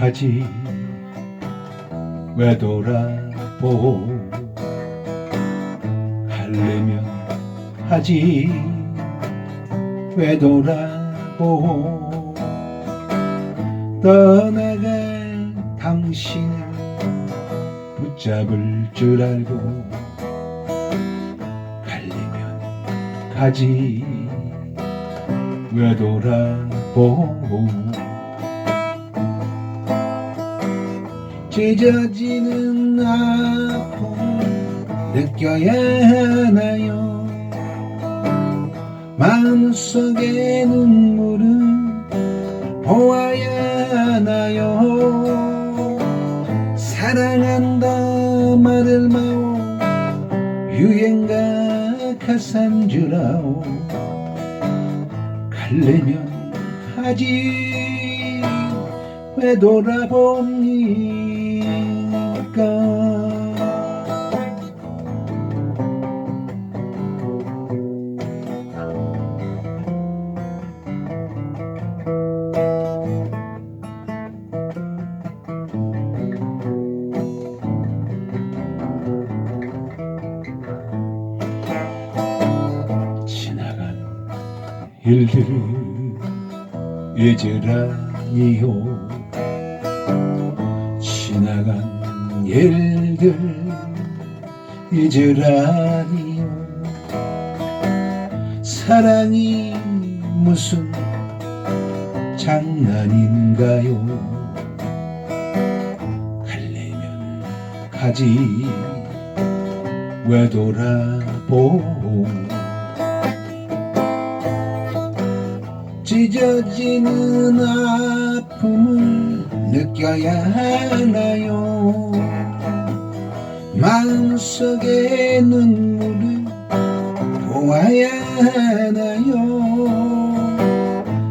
가지. 왜 돌아보? 할래면 하지. 왜 돌아보? 떠나갈 당신을 붙잡을 줄 알고 갈리면 가지. 왜 돌아보 찢어지는 아픔 느껴야 하나요? 마음속의 눈물은 보아야 하나요? 사랑한다 말을 마오 유행가 가산주라오. 갈래면 하지 왜 돌아봅니 일들을 잊으라니요. 지나간 일들 잊으라니요. 사랑이 무슨 장난인가요? 갈래면 가지 왜 돌아보 찢어지는 아픔을 느껴야 하나요? 마음속의 눈물을 보아야 하나요?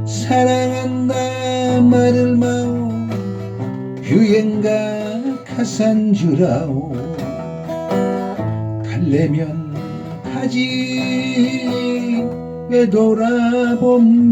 사랑한다 말을 마오 유행가 가산 주라오. 갈래면 가지. 왜 돌아봅니까